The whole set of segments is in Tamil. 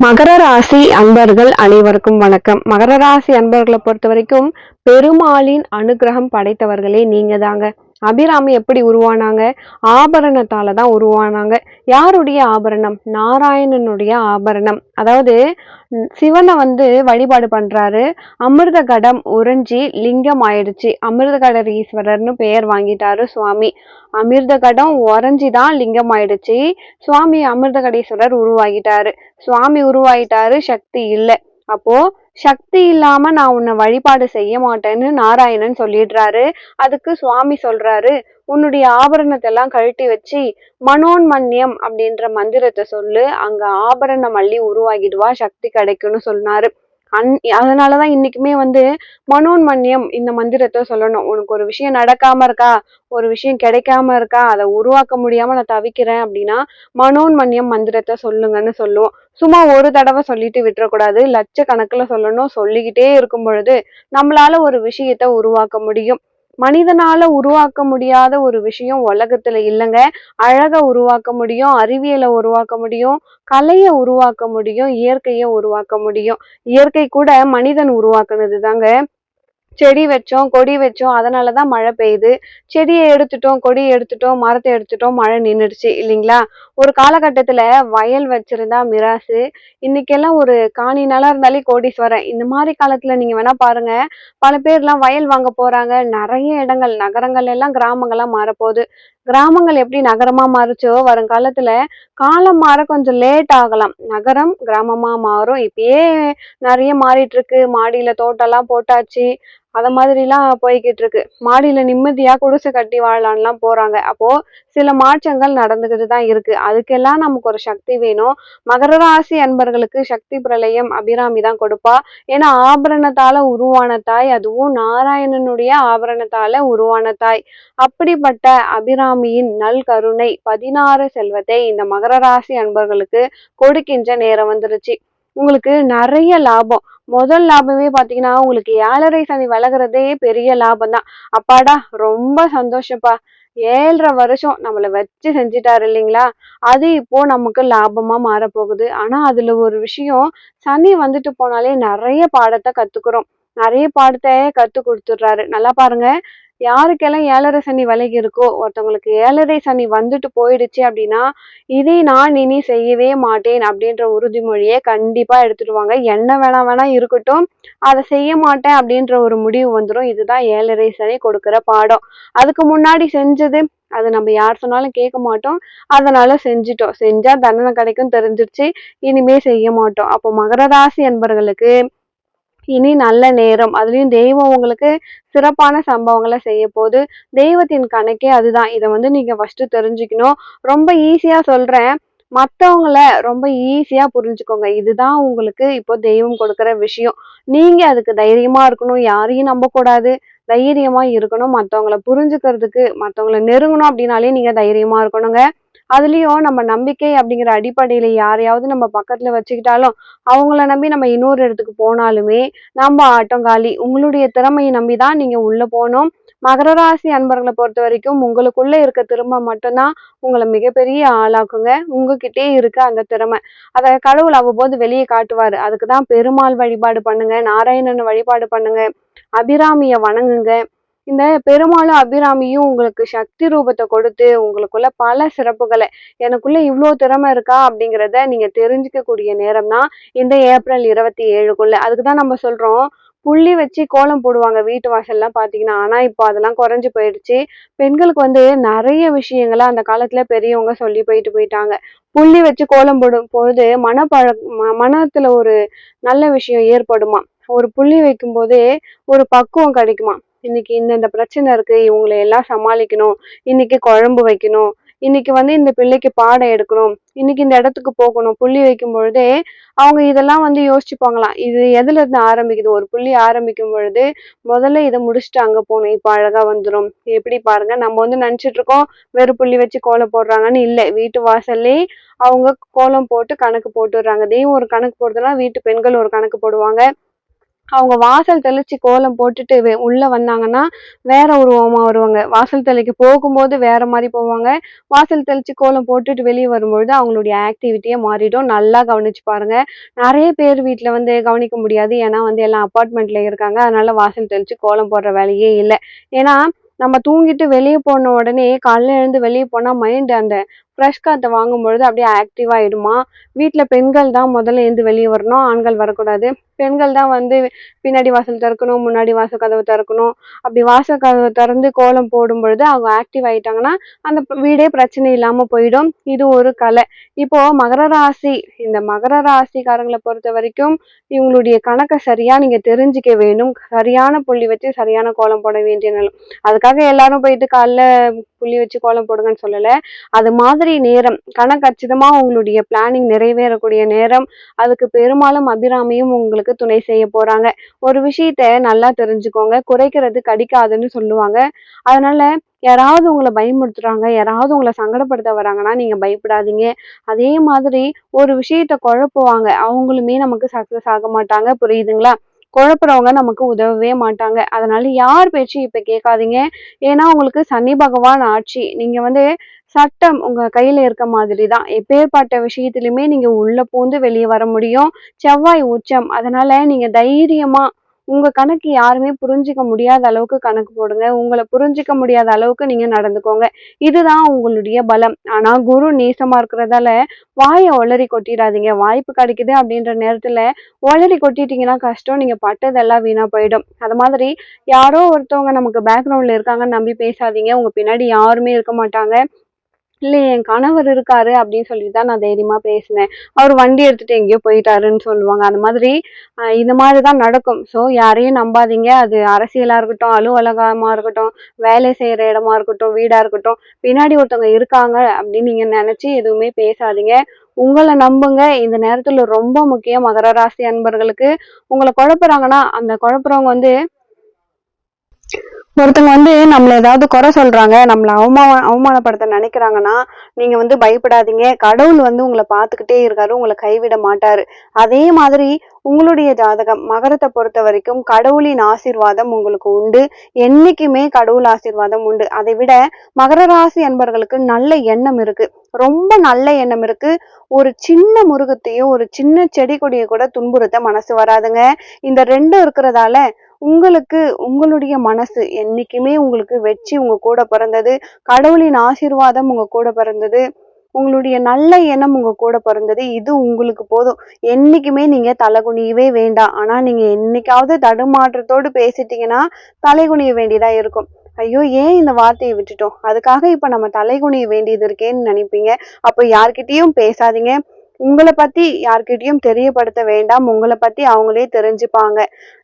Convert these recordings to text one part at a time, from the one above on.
மகர ராசி அன்பர்கள் அனைவருக்கும் வணக்கம். மகர ராசி அன்பர்களை பொறுத்த வரைக்கும் பெருமாளின் அனுகிரகம் படைத்தவர்களே நீங்க தாங்க அபிராமி எப்படி உருவானாங்க? ஆபரணத்தால தான் உருவானாங்க. யாருடைய ஆபரணம்? நாராயணனுடைய ஆபரணம். அதாவது சிவனை வந்து வழிபாடு பண்றாரு. அமிர்த கடம் உறைஞ்சி லிங்கம் ஆயிடுச்சு. அமிர்த கடர் ஈஸ்வரர்னு பெயர் வாங்கிட்டாரு சுவாமி. அமிர்த கடம் உறைஞ்சி தான் லிங்கம் ஆயிடுச்சு. சுவாமி அமிர்த கடீஸ்வரர் உருவாகிட்டாரு. சுவாமி உருவாகிட்டாரு சக்தி இல்லை. அப்போ சக்தி இல்லாம நான் உன்னை வழிபாடு செய்ய மாட்டேன்னு நாராயணன் சொல்லிடுறாரு. அதுக்கு சுவாமி சொல்றாரு. உன்னுடைய ஆபரணத்தை எல்லாம் கழட்டி வச்சு மனோன்மன்யம் அப்படின்ற மந்திரத்தை சொல்லு. அங்க ஆபரண மல்லி உருவாகிடுவா சக்தி கிடைக்கும்னு சொன்னாரு. அன் அதனாலதான் இன்னைக்குமே வந்து மனோன்மன்யம் இந்த மந்திரத்தை சொல்லணும். உனக்கு ஒரு விஷயம் நடக்காம இருக்கா? ஒரு விஷயம் கிடைக்காம இருக்கா? அதை உருவாக்க முடியாம நான் தவிக்கிறேன் அப்படின்னா மனோன்மன்யம் மந்திரத்தை சொல்லுங்கன்னு சொல்லுவோம். சும்மா ஒரு தடவை சொல்லிட்டு விட்டுறக்கூடாது. லட்சக்கணக்கில் சொல்லணும். சொல்லிக்கிட்டே இருக்கும் பொழுது நம்மளால ஒரு விஷயத்த உருவாக்க முடியும். மனிதனால உருவாக்க முடியாத ஒரு விஷயம் உலகத்துல இல்லைங்க. அழக உருவாக்க முடியும் அறிவியலை உருவாக்க முடியும் கலையை உருவாக்க முடியும் இயற்கையை உருவாக்க முடியும். இயற்கை கூட மனிதன் உருவாக்குனது தாங்க செடி வச்சோம் கொடி வச்சோம் அதனால தான் மழை பெய்யுது. செடியை எடுத்துட்டோம் கொடி எடுத்துட்டோம் மரத்தை எடுத்துட்டோம் மழை நின்றுடுச்சு இல்லைங்களா? ஒரு காலகட்டத்தில் வயல் வச்சிருந்தா மிராசு இன்னைக்கெல்லாம் ஒரு காணி நிலம் இருந்தாலே கோடீஸ்வரன். இந்த மாதிரி காலத்தில் நீங்கள் வேணா பாருங்க. பல பேர்லாம் வயல் வாங்க போகிறாங்க நிறைய இடங்கள் நகரங்கள் எல்லாம் கிராமங்களா மாறப்போகுது. கிராமங்கள் எப்படி நகரமா மாறுச்சோ வருங்காலத்துல காலம் மாற கொஞ்சம் லேட் ஆகலாம். நகரம் கிராமமா மாறும். இப்பயே நிறைய மாறிட்டு இருக்கு. மாடியில தோட்டம்லாம் போட்டாச்சு. அத மாதிரிலாம் போய்கிட்டு இருக்கு மாடியில நிம்மதியா குடிசை கட்டி வாழலான்லாம் போறாங்க. அப்போ சில மாற்றங்கள் நடந்துகிட்டு தான் இருக்கு. அதுக்கெல்லாம் நமக்கு ஒரு சக்தி வேணும். மகர ராசி அன்பர்களுக்கு சக்தி பிரளயம் அபிராமி தான் கொடுப்பா. ஏன்னா ஆபரணத்தால உருவான தாய் அதுவும் நாராயணனுடைய ஆபரணத்தால உருவான தாய். அப்படிப்பட்ட அபிராமியின் நல் கருணை பதினாறு செல்வத்தை இந்த மகர ராசி அன்பர்களுக்கு கொடுக்கின்ற நேரம் வந்துருச்சு. உங்களுக்கு நிறைய லாபம். முதல் லாபமே பாத்தீங்கன்னா உங்களுக்கு ஏழரை சனி விலகுறதே பெரிய லாபம் தான் அப்பாடா ரொம்ப சந்தோஷப்பா. ஏழரை வருஷம் நம்மள வச்சு செஞ்சிட்டாரு இல்லைங்களா? அது இப்போ நமக்கு லாபமா மாறப்போகுது. ஆனா அதுல ஒரு விஷயம் சனி வந்துட்டு போனாலே நிறைய பாடத்தை கத்துக்கிறோம். நிறைய பாடத்தை கத்து கொடுத்துடுறாரு. நல்லா பாருங்க. யாருக்கெல்லாம் ஏழரை சனி விலகி இருக்கோ ஒருத்தவங்களுக்கு ஏழரை சனி வந்துட்டு போயிடுச்சு அப்படின்னா இதை நான் இனி செய்யவே மாட்டேன் அப்படின்ற உறுதிமொழியை கண்டிப்பா எடுத்துடுவாங்க. என்ன வேணா வேணா இருக்கட்டும் அதை செய்ய மாட்டேன் அப்படின்ற ஒரு முடிவு வந்துடும் இதுதான் ஏழரை சனி கொடுக்குற பாடம். அதுக்கு முன்னாடி செஞ்சது அது நம்ம யார் சொன்னாலும் கேட்க மாட்டோம். அதனால செஞ்சுட்டோம். செஞ்சா தண்டனை கிடைக்கும் தெரிஞ்சிருச்சு. இனிமே செய்ய மாட்டோம். அப்போ மகர ராசி என்பவர்களுக்கு இனி நல்ல நேரம். அதுலேயும் தெய்வம் உங்களுக்கு சிறப்பான சம்பவங்களை செய்ய போது தெய்வத்தின் கணக்கே அதுதான். இதை வந்து நீங்கள் ஃபஸ்ட்டு தெரிஞ்சுக்கணும். ரொம்ப ஈஸியாக சொல்கிறேன் மற்றவங்கள ரொம்ப ஈஸியா புரிஞ்சுக்கோங்க. இதுதான் உங்களுக்கு இப்போ தெய்வம் கொடுக்குற விஷயம். நீங்க அதுக்கு தைரியமா இருக்கணும். யாரையும் நம்ப கூடாது தைரியமா இருக்கணும். மற்றவங்கள புரிஞ்சுக்கிறதுக்கு மற்றவங்கள நெருங்கணும் அப்படின்னாலே நீங்க தைரியமா இருக்கணுங்க. அதுலேயும் நம்ம நம்பிக்கை அப்படிங்கிற அடிப்படையில் யாரையாவது நம்ம பக்கத்தில் வச்சுக்கிட்டாலும் அவங்கள நம்பி நம்ம இன்னொரு இடத்துக்கு போனாலுமே நம்ம ஆட்டங்காலி. உங்களுடைய திறமையை நம்பி தான் நீங்கள் உள்ளே போகணும். மகர ராசி அன்பர்களை பொறுத்த வரைக்கும் உங்களுக்குள்ளே இருக்க திறமை மட்டும்தான் உங்களை மிகப்பெரிய ஆளாக்குங்க. உங்ககிட்டயே இருக்க அந்த திறமை. அதை கடவுள் அவ்வப்போது வெளியே காட்டுவார். அதுக்கு தான் பெருமாள் வழிபாடு பண்ணுங்க நாராயணன் வழிபாடு பண்ணுங்க அபிராமியை வணங்குங்க. இந்த பெருமாளும் அபிராமியும் உங்களுக்கு சக்தி ரூபத்தை கொடுத்து உங்களுக்குள்ள பல சிறப்புகளை எனக்குள்ள இவ்வளோ திறமை இருக்கா அப்படிங்கிறத நீங்க தெரிஞ்சுக்கக்கூடிய நேரம் தான் இந்த ஏப்ரல் இருபத்தி ஏழுக்குள்ள. அதுக்கு தான் நம்ம சொல்றோம் புள்ளி வச்சு கோலம் போடுவாங்க வீட்டு வாசல்லாம் பார்த்தீங்கன்னா ஆனால் இப்போ அதெல்லாம் குறைஞ்சி போயிடுச்சு. பெண்களுக்கு வந்து நிறைய விஷயங்களை அந்த காலத்தில் பெரியவங்க சொல்லி போயிட்டு போயிட்டாங்க. புள்ளி வச்சு கோலம் போடும் போது மனப்பழ ம- ஒரு நல்ல விஷயம் ஏற்படுமா? ஒரு புள்ளி வைக்கும்போதே ஒரு பக்குவம் கிடைக்குமா? இன்னைக்கு இந்தந்த பிரச்சனை இருக்கு இவங்களை எல்லாம் சமாளிக்கணும். இன்னைக்கு குழம்பு வைக்கணும். இன்னைக்கு வந்து இந்த பிள்ளைக்கு பாடம் எடுக்கணும். இன்னைக்கு இந்த இடத்துக்கு போகணும். புள்ளி வைக்கும் பொழுதே அவங்க இதெல்லாம் வந்து யோசிச்சுப்பாங்களாம். இது எதுல இருந்து ஆரம்பிக்குது? ஒரு புள்ளி ஆரம்பிக்கும் பொழுது முதல்ல இதை முடிச்சுட்டு அங்க போகணும். இப்ப அழகா வந்துடும் எப்படி பாருங்க நம்ம வந்து நினைச்சிட்டு இருக்கோம் வெறும் புள்ளி வச்சு கோலம் போடுறாங்கன்னு இல்லை. வீட்டு வாசல்லே அவங்க கோலம் போட்டு கணக்கு போட்டுடுறாங்க தெய்வம் ஒரு கணக்கு போடுறதுனா வீட்டு பெண்கள் ஒரு கணக்கு போடுவாங்க. அவங்க வாசல் தெளிச்சு கோலம் போட்டுட்டு உள்ள வந்தாங்கன்னா வேற உருவமா வருவாங்க. வாசல் தெளிக்க போகும்போது வேற மாதிரி போவாங்க. வாசல் தெளிச்சு கோலம் போட்டுட்டு வெளியே வரும்பொழுது அவங்களுடைய ஆக்டிவிட்டியே மாறிடும். நல்லா கவனிச்சு பாருங்க. நிறைய பேர் வீட்டில் வந்து கவனிக்க முடியாது. ஏன்னா வந்து எல்லாம் அப்பார்ட்மெண்ட்ல இருக்காங்க. அதனால வாசல் தெளிச்சு கோலம் போடுற வேலையே இல்லை. ஏன்னா நம்ம தூங்கிட்டு வெளியே போன உடனே காலைல எழுந்து வெளியே போனா மைண்ட் அந்த ஃப்ரெஷ் காற்றை வாங்கும் பொழுது அப்படியே ஆக்டிவ் ஆயிடுமா? வீட்டில் பெண்கள் தான் முதல்ல எழுந்து வெளியே வரணும். ஆண்கள் வரக்கூடாது. பெண்கள் தான் வந்து பின்னாடி வாசல் திறக்கணும் முன்னாடி வாசல் கதவு திறக்கணும். அப்படி வாசல் கதவை திறந்து கோலம் போடும் பொழுது அவங்க ஆக்டிவ் ஆயிட்டாங்கன்னா அந்த வீடே பிரச்சனை இல்லாமல் போயிடும். இது ஒரு கலை. இப்போ மகர ராசி இந்த மகர ராசிக்காரங்களை பொறுத்த வரைக்கும் இவங்களுடைய கணக்கை சரியா நீங்க தெரிஞ்சுக்க வேணும். சரியான புள்ளி வச்சு சரியான கோலம் போட வேண்டிய நிலம் அதுக்காக எல்லாரும் போயிட்டு காலைல புள்ளி வச்சு கோலம் போடுங்கன்னு சொல்லலை. அது மாதிரி நேரம் கணக்கச்சிதமாக உங்களுடைய பிளானிங் நிறைவேறக்கூடிய நேரம். அதுக்கு பெரும்பாலும் அபிராமியும் உங்களுக்கு துணை செய்ய போறாங்க. ஒரு விஷயத்த நல்லா தெரிஞ்சுக்கோங்க. குறைக்கிறது கடிக்காதுன்னு சொல்லுவாங்க. அதனால யாராவது உங்களை பயமுறுத்துறாங்க யாராவது உங்களை சங்கடப்படுத்த வராங்கன்னா நீங்க பயப்படாதீங்க. அதே மாதிரி ஒரு விஷயத்த குழப்புவாங்க. அவங்களுமே நமக்கு சக்சஸ் ஆக மாட்டாங்க. புரியுதுங்களா? குழப்புறவங்க நமக்கு உதவவே மாட்டாங்க. அதனால யார் பேச்சு இப்ப கேட்காதீங்க. ஏன்னா உங்களுக்கு சனி பகவான் ஆட்சி. நீங்க வந்து சட்டம் உங்க கையில இருக்க மாதிரி தான் எப்பேற்பட்ட விஷயத்திலுமே நீங்க உள்ள பூந்து வெளியே வர முடியும். செவ்வாய் உச்சம். அதனால நீங்க தைரியமா உங்க கணக்கு யாருமே புரிஞ்சிக்க முடியாத அளவுக்கு கணக்கு போடுங்க. உங்களை புரிஞ்சிக்க முடியாத அளவுக்கு நீங்க நடந்துக்கோங்க. இதுதான் உங்களுடைய பலம். ஆனா குரு நேசமா இருக்கிறதால வாயை ஒளரி கொட்டிடாதீங்க. வாய்ப்பு கிடைக்குது அப்படின்ற நேரத்துல ஒளரி கொட்டிட்டீங்கன்னா கஷ்டம். நீங்க பட்டதெல்லாம் வீணா போயிடும். அது மாதிரி யாரோ ஒருத்தவங்க நமக்கு பேக்ரவுண்ட்ல இருக்காங்கன்னு நம்பி பேசாதீங்க. உங்க பின்னாடி யாருமே இருக்க மாட்டாங்க. இல்லை என் கணவர் இருக்காரு அப்படின்னு சொல்லிட்டு தான் நான் தைரியமா பேசினேன். அவர் வண்டி எடுத்துட்டு எங்கேயோ போயிட்டாருன்னு சொல்லுவாங்க. அந்த மாதிரி இந்த மாதிரி தான் நடக்கும். ஸோ யாரையும் நம்பாதீங்க. அது அரசியலா இருக்கட்டும் அலுவலகமா இருக்கட்டும் வேலை செய்யற இடமா இருக்கட்டும் வீடா இருக்கட்டும் பின்னாடி ஒருத்தவங்க இருக்காங்க அப்படின்னு நீங்க நினைச்சு எதுவுமே பேசாதீங்க. உங்களை நம்புங்க. இந்த நேரத்துல ரொம்ப முக்கியம். மகர ராசி அன்பர்களுக்கு உங்களை குழப்புறாங்கன்னா அந்த குழப்புறவங்க வந்து ஒருத்தவங்க வந்து நம்மள ஏதாவது குறை சொல்றாங்க நம்மள அவமான அவமானப்படுத்த நினைக்கிறாங்கன்னா நீங்க வந்து பயப்படாதீங்க. கடவுள் வந்து உங்களை பார்த்துக்கிட்டே இருக்காரு உங்களை கைவிட மாட்டாரு. அதே மாதிரி உங்களுடைய ஜாதகம் மகரத்தை பொறுத்த வரைக்கும் கடவுளின் ஆசீர்வாதம் உங்களுக்கு உண்டு. என்னைக்குமே கடவுள் ஆசீர்வாதம் உண்டு. அதை விட மகர ராசி அன்பர்களுக்கு நல்ல எண்ணம் இருக்கு. ரொம்ப நல்ல எண்ணம் இருக்கு. ஒரு சின்ன முருகத்தையோ ஒரு சின்ன செடி கொடியை கூட துன்புறுத்த மனசு வராதுங்க. இந்த ரெண்டும் இருக்கிறதால உங்களுக்கு உங்களுடைய மனசு என்றைக்குமே உங்களுக்கு வெற்றி உங்கள் கூட பிறந்தது கடவுளின் ஆசீர்வாதம் உங்கள் கூட பிறந்தது உங்களுடைய நல்ல எண்ணம் உங்க கூட பிறந்தது இது உங்களுக்கு போதும். என்னைக்குமே நீங்க தலைகுனியவே வேண்டாம். ஆனா நீங்க என்னைக்காவது தடுமாற்றத்தோடு பேசிட்டீங்கன்னா தலைகுனிய வேண்டியதா இருக்கும். ஐயோ ஏன் இந்த வார்த்தையை விட்டுட்டோம்? அதுக்காக இப்ப நம்ம தலைகுனிய வேண்டியது இருக்கேன்னு நினைப்பீங்க. அப்போ யார்கிட்டயும் பேசாதீங்க. உங்களை பத்தி யார்கிட்டயும் தெரியப்படுத்த வேண்டாம். உங்களை பத்தி அவங்களே தெரிஞ்சுப்பாங்க.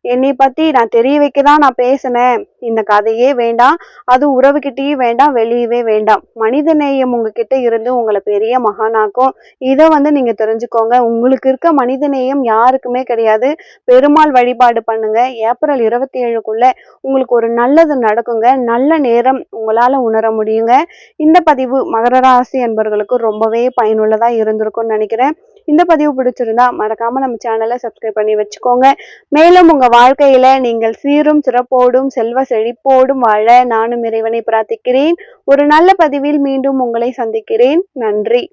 என்னை பத்தி நான் தெரிய வைக்க தான் நான் பேசினேன். இந்த கதையே வேண்டாம். அது உறவுகிட்டயே வேண்டாம். வெளியவே வேண்டாம். மனித நேயம் உங்ககிட்ட இருந்து உங்களை பெரிய மகானாக்கும். இதை வந்து நீங்க தெரிஞ்சுக்கோங்க. உங்களுக்கு இருக்க மனித நேயம் யாருக்குமே கிடையாது. பெருமாள் வழிபாடு பண்ணுங்க. ஏப்ரல் இருபத்தி ஏழுக்குள்ள உங்களுக்கு ஒரு நல்லது நடக்குங்க. நல்ல நேரம் உங்களால உணர முடியுங்க. இந்த பதிவு மகர ராசி அன்பர்களுக்கு ரொம்பவே பயனுள்ளதா இருந்திருக்கும்னு நினைக்கிறேன். இந்த பதிவு பிடிச்சிருந்தா மறக்காம நம்ம சேனலை சப்ஸ்கிரைப் பண்ணி வச்சுக்கோங்க. மேலும் உங்க வாழ்க்கையில நீங்கள் சீரும் சிறப்போடும் செல்வ செழிப்போடும் வாழ நானும் இறைவனை பிரார்த்திக்கிறேன். ஒரு நல்ல பதிவில் மீண்டும் உங்களை சந்திக்கிறேன். நன்றி.